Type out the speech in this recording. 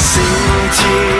ำพ